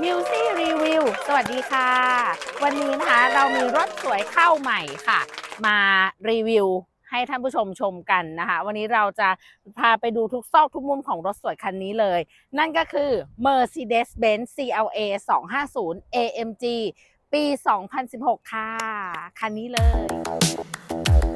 มิวซี่รีวิวสวัสดีค่ะ วันนี้นะคะเรามีรถสวยเข้าใหม่ค่ะ มารีวิวให้ท่านผู้ชมชมกันนะคะ วันนี้เราจะพาไปดูทุกซอกทุกมุมของรถสวยคันนี้เลย นั่นก็คือ Mercedes-Benz CLA 250 AMG ปี 2016 ค่ะ คันนี้เลย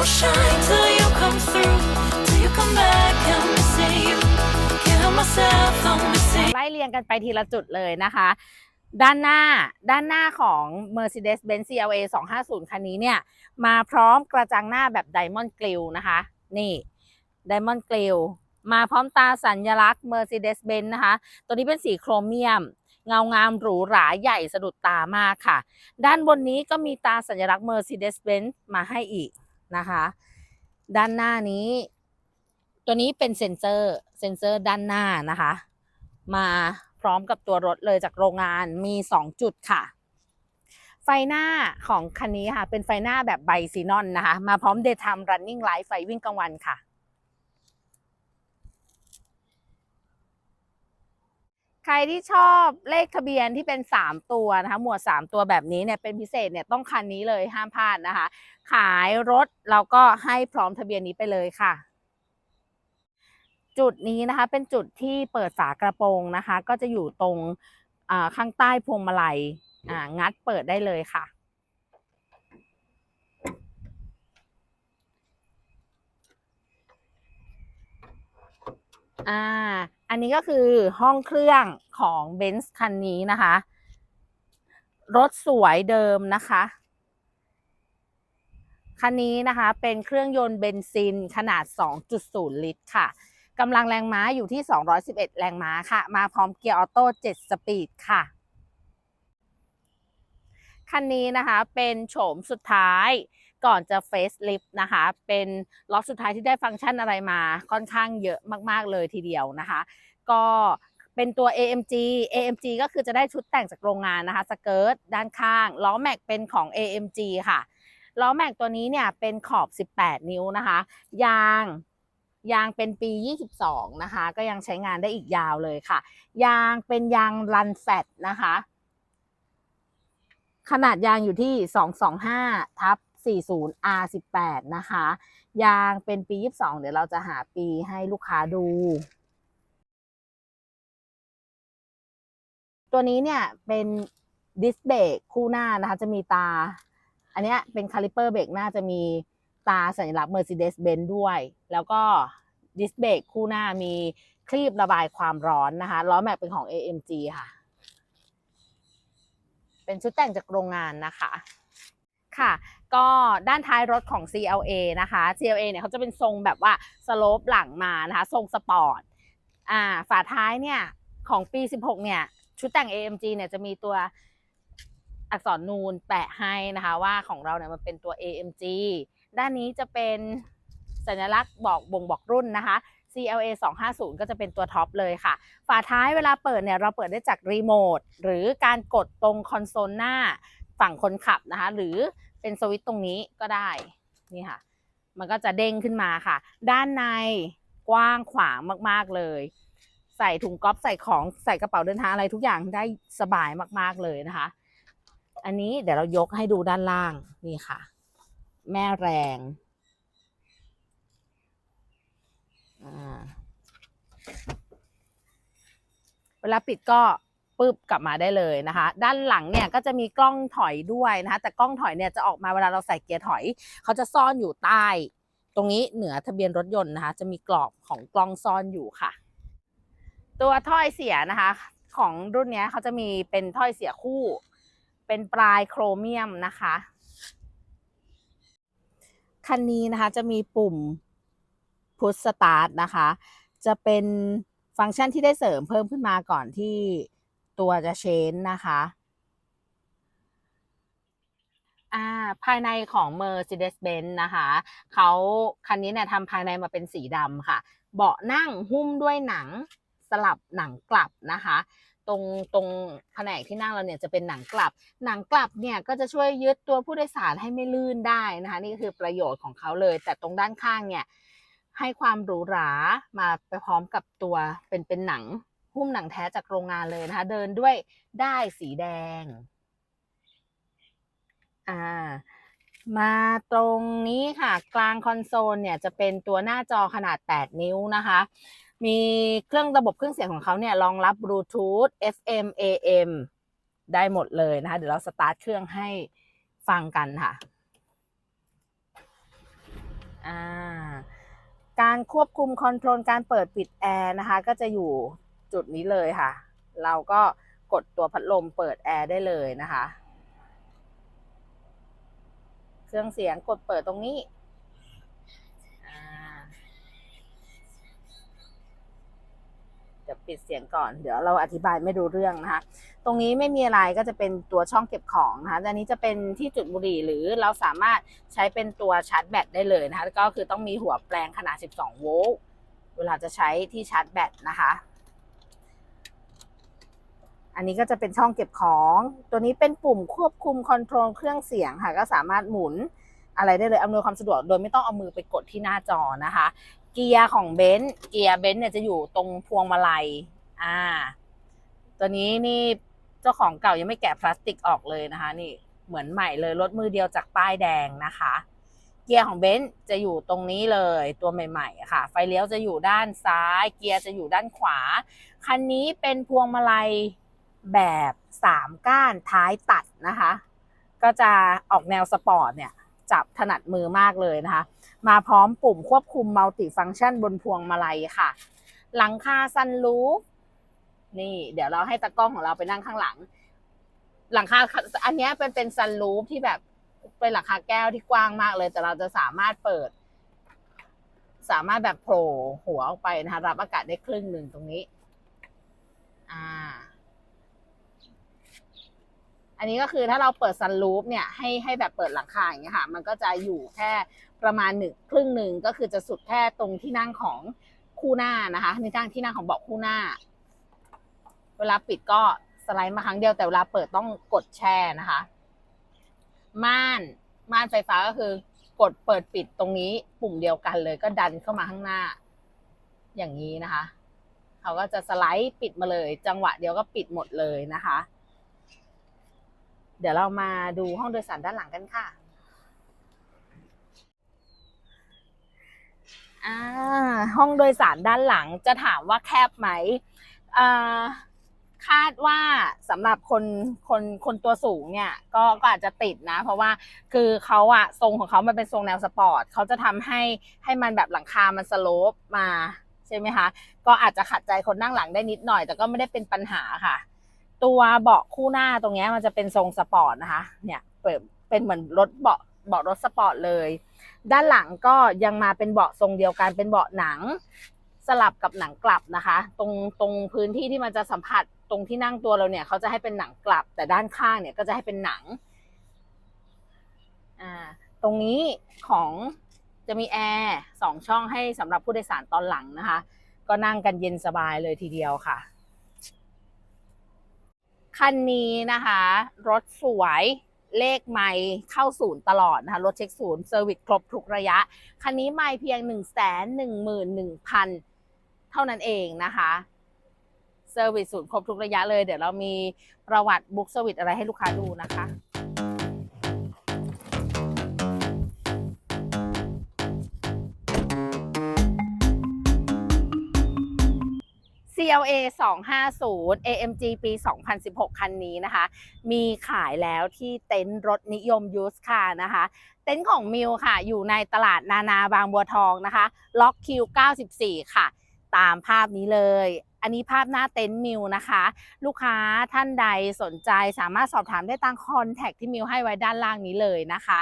won't shine till you come through. Till you come back, I'm missing you. Can't help myself, I'm missing. ไล่เรียงกันไปทีละจุดเลยนะคะ ด้านหน้าด้านหน้าของ Mercedes-Benz CLA 250 คันนี้เนี่ย มาพร้อมกระจังหน้าแบบ Diamond Grille นะคะ นี่ Diamond Grille มาพร้อมตาสัญลักษณ์ Mercedes-Benz นะคะ ตัวนี้เป็นสีโครเมียม เงางามหรูหราใหญ่สะดุดตามากค่ะ ด้านบนนี้ก็มีตาสัญลักษณ์ Mercedes-Benz มาให้อีก นะคะ ด้านหน้านี้ ตัวนี้เป็นเซ็นเซอร์เซ็นเซอร์ด้านหน้านะคะ มาพร้อมกับตัวรถเลยจากโรงงานมี 2 จุดค่ะ ไฟหน้าของคันนี้ค่ะ เป็นไฟหน้าแบบไบซีนอนนะคะ มาพร้อมเดย์ไทม์รันนิ่งไลท์ไฟวิ่งกลางวันค่ะ ใค รที่ชอบเลขทะเบียนที่เป็น 3 ตัวนะคะ หมวด 3 ตัวแบบนี้เนี่ยเป็นพิเศษเนี่ยต้องคันนี้เลยห้ามพลาดนะคะ ขายรถเราก็ให้พร้อมทะเบียนนี้ไปเลยค่ะ จุดนี้นะคะเป็นจุดที่เปิดฝากระโปรงนะคะ ก็จะอยู่ตรงข้างใต้พวงมาลัยงัดเปิดได้เลยค่ะอ่า อันนี้ก็คือห้องเครื่องของเบนซ์คันนี้นะคะ รถสวยเดิมนะคะ คันนี้นะคะเป็นเครื่องยนต์เบนซินขนาด 2.0 ลิตรค่ะกำลังแรงม้าอยู่ที่ 211 แรงม้าค่ะ มาพร้อมเกียร์ออโต้ 7 สปีดค่ะคันนี้นะคะเป็นโฉมสุดท้าย ก่อนจะเฟซลิฟต์นะคะ เป็นล็อตสุดท้ายที่ได้ฟังก์ชันอะไรมาค่อนข้างเยอะมากๆเลยทีเดียวนะคะ ก็เป็นตัว AMG AMG ก็คือจะได้ชุดแต่งจากโรงงานนะคะสเกิร์ตด้านข้างล้อแม็กเป็นของ AMG ค่ะล้อแม็กตัวนี้เนี่ยเป็นขอบ 18 นิ้วนะคะ ยางยางเป็นปี 22 นะคะ ก็ยังใช้งานได้อีกยาวเลยค่ะ ยางเป็นยางรันแฟตนะคะ ขนาดยางอยู่ที่ 225 ทับ 40 R18 นะคะ ยางเป็นปี 22 เดี๋ยวเราจะหาปีให้ลูกค้าดู ตัวนี้เนี่ยเป็นดิสเบรกคู่หน้านะคะ จะมีตา อันนี้เป็นคาลิเปอร์เบรกหน้าจะมีตาสัญลักษณ์ Mercedes-Benz ด้วย แล้วก็ดิสเบรกคู่หน้ามีคลีบระบายความร้อนนะคะ ล้อแม็กเป็นของ AMG ค่ะ เป็นชุดแต่งจากโรงงานนะคะ ค่ะ ก็ด้านท้ายรถของ CLA นะคะ CLA เนี่ยเขาจะเป็นทรงแบบว่าสโลปหลังมานะคะ ทรงสปอร์ตอ่าฝาท้ายเนี่ยของปี 16 เนี่ย ชุดแต่ง AMG เนี่ยจะมีตัวอักษรนูนแปะให้นะคะว่าของเราเนี่ยมันเป็นตัว AMG ด้านนี้จะเป็นสัญลักษณ์บอกบ่งบอกรุ่นนะคะ CLA 250 ก็จะเป็นตัวท็อปเลยค่ะ ฝาท้ายเวลาเปิดเนี่ยเราเปิดได้จากรีโมทหรือการกดตรงคอนโซลหน้าฝั่งคนขับนะคะ หรือ เป็นสวิตช์ตรงนี้ก็ได้ นี่ค่ะ มันก็จะเด้งขึ้นมาค่ะ ด้านในกว้างขวางมาก ๆเลย ใส่ถุงก๊อฟใส่ของใส่กระเป๋าเดินทางอะไรทุกอย่างได้สบายมากๆเลยนะคะ อันนี้เดี๋ยวเรายกให้ดูด้านล่างนี่ค่ะ แม่แรงเวลาปิดก็ ปึ๊บกลับมาได้เลยนะคะ ด้านหลังเนี่ยก็จะมีกล้องถอยด้วยนะคะ แต่กล้องถอยเนี่ยจะออกมาเวลาเราใส่เกียร์ถอย เขาจะซ่อนอยู่ใต้ ตรงนี้เหนือทะเบียนรถยนต์นะคะ จะมีกรอบของกล้องซ่อนอยู่ค่ะ ตัวถ้อยเสียนะคะ ของรุ่นนี้เขาจะมีเป็นถ้อยเสียคู่ เป็นปลายโครเมียมนะคะคันนี้นะคะจะมีปุ่มพุชสตาร์ทนะคะ จะเป็นฟังก์ชันที่ได้เสริมเพิ่มขึ้นมาก่อนที่ ตัวจะเชนนะคะอ่าภายในของ Mercedes-Benz นะคะเขาคันนี้เนี่ยทำภายในมาเป็นสีดำค่ะ เบาะนั่งหุ้มด้วยหนังสลับหนังกลับนะคะ ตรงตรงแผนกที่นั่งเราเนี่ยจะเป็นหนังกลับ หนังกลับเนี่ยก็จะช่วยยึดตัวผู้โดยสารให้ไม่ลื่นได้นะคะ นี่ก็คือประโยชน์ของเขาเลย แต่ตรงด้านข้างเนี่ยให้ความหรูหรามาไปพร้อมกับตัวเป็นเป็นหนัง หุ้มหนังแท้จากโรงงานเลยนะคะ เดินด้วยได้สีแดง อ่า มาตรงนี้ค่ะ กลางคอนโซลเนี่ยจะเป็นตัวหน้าจอขนาด 8 นิ้วนะคะ มีเครื่องระบบเครื่องเสียงของเขาเนี่ยรองรับบลูทูธ FM AM ได้หมดเลยนะคะ เดี๋ยวเราสตาร์ทเครื่องให้ฟังกันค่ะ อ่าการควบคุมคอนโทรลการเปิดปิดแอร์นะคะ ก็จะอยู่ จุดนี้เลยค่ะ เราก็กดตัวพัดลมเปิดแอร์ได้เลยนะคะ เครื่องเสียงกดเปิดตรงนี้อ่าเดี๋ยวปิดเสียงก่อน เดี๋ยวเราอธิบายไม่รู้เรื่องนะคะ ตรงนี้ไม่มีอะไรก็จะเป็นตัวช่องเก็บของนะคะอันนี้จะเป็นที่จุดบุหรี่หรือเราสามารถใช้เป็นตัวชาร์จแบตได้เลยนะคะ ก็คือต้องมีหัวแปลงขนาด 12 โวลต์ เวลาจะใช้ที่ชาร์จแบตนะคะ อันนี้ก็จะเป็นช่องเก็บของ ตัวนี้เป็นปุ่มควบคุมคอนโทรลเครื่องเสียงค่ะก็สามารถหมุนอะไรได้เลยอำนวยความสะดวกโดยไม่ต้องเอามือไปกดที่หน้าจอนะคะ เกียร์ของเบนซ์เกียร์เบนซ์เนี่ยจะอยู่ตรงพวงมาลัยอ่า ตัวนี้นี่เจ้าของเก่ายังไม่แกะพลาสติกออกเลยนะคะ นี่เหมือนใหม่เลยรถมือเดียวจากป้ายแดงนะคะ เกียร์ของเบนซ์จะอยู่ตรงนี้เลยตัวใหม่ๆค่ะ ไฟเลี้ยวจะอยู่ด้านซ้าย เกียร์จะอยู่ด้านขวา คันนี้เป็นพวงมาลัย แบบสามก้านท้ายตัดนะคะ ก็จะออกแนวสปอร์ตเนี่ย จับถนัดมือมากเลยนะคะ มาพร้อมปุ่มควบคุมมัลติฟังก์ชันบนพวงมาลัยค่ะ หลังคาซันรูฟนี่ เดี๋ยวเราให้ตากล้องของเราไปนั่งข้างหลัง หลังคาอันนี้เป็นเป็นซันรูฟที่แบบเป็นหลังคาแก้วที่กว้างมากเลย แต่เราจะสามารถเปิด สามารถแบบโผล่หัวออกไปนะคะรับอากาศได้ครึ่งหนึ่งตรงนี้ อ่า อันนี้ก็คือถ้าเราเปิดซันรูฟเนี่ยให้ให้แบบเปิดหลังคาอย่างเงี้ยค่ะ มันก็จะอยู่แค่ประมาณหนึ่งครึ่งหนึ่งก็คือจะสุดแค่ตรงที่นั่งของคู่หน้านะคะในทางที่นั่งของเบาะคู่หน้า เวลาปิดก็สไลด์มาครั้งเดียวแต่เวลาเปิดต้องกดแช่นะคะ ม่านม่านไฟฟ้าก็คือกดเปิดปิดตรงนี้ปุ่มเดียวกันเลยก็ดันเข้ามาข้างหน้า อย่างนี้นะคะ เขาก็จะสไลด์ปิดมาเลย จังหวะเดียวก็ปิดหมดเลยนะคะ เดี๋ยวเรามาดูห้องโดยสารด้านหลังกันค่ะอ่าห้องโดยสารด้านหลังจะถามว่าแคบไหมคาดว่าสำหรับคนคนคนตัวสูงเนี่ยก็ก็อาจจะติดนะ เพราะว่าคือเขาอะทรงของเขามันเป็นทรงแนวสปอร์ตเขาจะทำให้ให้มันแบบหลังคามันสโลปมาใช่ไหมคะ ก็อาจจะขัดใจคนนั่งหลังได้นิดหน่อย แต่ก็ไม่ได้เป็นปัญหาค่ะ ตัวเบาะคู่หน้าตรงเนี้ยมันจะเป็นทรงสปอร์ตนะคะ เนี่ยเปิดเป็นเหมือนรถเบาะเบาะรถสปอร์ตเลย ด้านหลังก็ยังมาเป็นเบาะทรงเดียวกันเป็นเบาะหนังสลับกับหนังกลับนะคะ ตรงตรงพื้นที่ที่มันจะสัมผัสตรงที่นั่งตัวเราเนี่ยเขาจะให้เป็นหนังกลับ แต่ด้านข้างเนี่ยก็จะให้เป็นหนังอ่าตรงนี้ของจะมีแอร์สองช่องให้สำหรับผู้โดยสารตอนหลังนะคะ ก็นั่งกันเย็นสบายเลยทีเดียวค่ะ คันนี้นะคะ รถสวยเลขไม่เข้าศูนย์ตลอดนะคะ รถเช็คศูนย์เซอร์วิสครบทุกระยะ คันนี้ไม่เพียง1 1 1 1 0 0 0 เท่านั้นเองนะคะเซอร์วิสศูนย์ครบทุกระยะเลย เดี๋ยวเรามีประวัติบุ๊กเซอร์วิสอะไรให้ลูกค้าดูนะคะ CLA 250 AMG ปี 2016 คันนี้นะคะ มีขายแล้วที่เต็นท์รถนิยมยูสคาร์นะคะ เต็นท์ของมิวค่ะ อยู่ในตลาดนานาบางบัวทองนะคะ ล็อกคิว 94 ค่ะ ตามภาพนี้เลย อันนี้ภาพหน้าเต็นท์มิวนะคะ ลูกค้าท่านใดสนใจสามารถสอบถามได้ตามคอนแทคที่มิวให้ไว้ด้านล่างนี้เลยนะคะ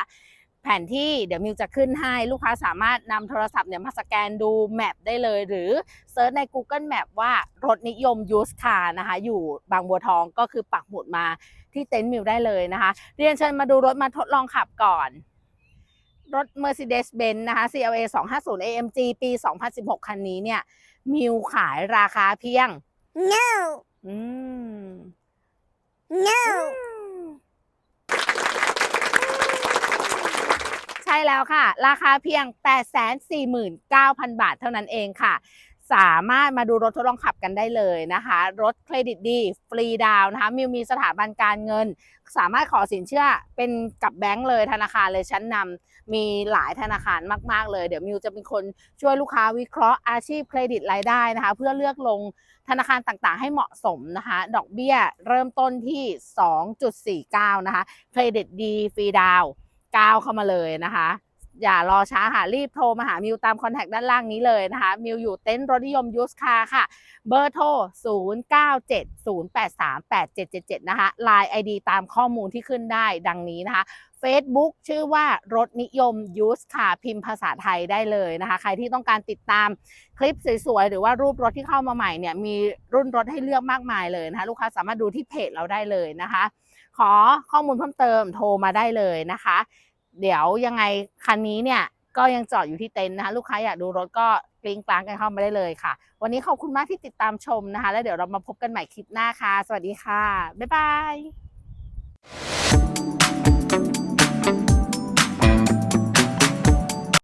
ผนที่เดี๋ยวมิวจะขึ้นให้ลูกค้าสามารถนำโทรศัพท์เนี่ยมาสแกนดูแมปได้เลย หรือเซิร์ชใน Google Map ว่ารถนิยมยูสคาร์นะคะ อยู่บางบัวทองก็คือปักหมุดมาที่เต็นท์มิวได้เลยนะคะ เรียนเชิญมาดูรถมาทดลองขับก่อนรถ Mercedes-Benz นะคะ CLA 250 AMG ปี 2016 คันนี้เนี่ย มิวขายราคาเพียง No, อืม no. ใช่แล้วค่ะ ราคาเพียง 849,000 บาทเท่านั้นเองค่ะ สามารถมาดูรถทดลองขับกันได้เลยนะคะ รถเครดิตดี ฟรีดาวนะคะ มิวมีสถาบันการเงิน สามารถขอสินเชื่อเป็นกับแบงก์เลยธนาคารเลยชั้นนำมีหลายธนาคารมาก ๆ เลย เดี๋ยวมิวจะเป็นคนช่วยลูกค้าวิเคราะห์อาชีพเครดิตรายได้นะคะ เพื่อเลือกลงธนาคารต่างๆ ให้เหมาะสมนะคะ ดอกเบี้ยเริ่มต้นที่ 2.49 นะคะ เครดิตดี ฟรีดาวน์ ก้าวเข้ามาเลยนะคะ อย่ารอช้าค่ะ รีบโทรมาหามิวตามคอนแทคด้านล่างนี้เลยนะคะ มิวอยู่เต็นท์รถนิยมยูสคาค่ะ เบอร์โทร 0970838777 นะคะ Line ID ตามข้อมูลที่ขึ้นได้ดังนี้นะคะ Facebook ชื่อว่ารถนิยมยูสคาร์พิมพ์ภาษาไทยได้เลยนะคะ ใครที่ต้องการติดตามคลิปสวยๆ หรือว่ารูปรถที่เข้ามาใหม่เนี่ยมีรุ่นรถให้เลือกมากมายเลยนะคะ ลูกค้าสามารถดูที่เพจเราได้เลยนะคะ ขอข้อมูลเพิ่มเติมโทรมาได้เลยนะคะ เดี๋ยวยังไงคันนี้เนี่ยก็ยังจอดอยู่ที่เต็นท์นะคะลูกค้าอยากดูรถก็กริ้งกลางกันเข้ามาได้เลยค่ะ วันนี้ขอบคุณมากที่ติดตามชมนะคะ แล้วเดี๋ยวเรามาพบกันใหม่คลิปหน้าค่ะ สวัสดีค่ะ บ๊ายบาย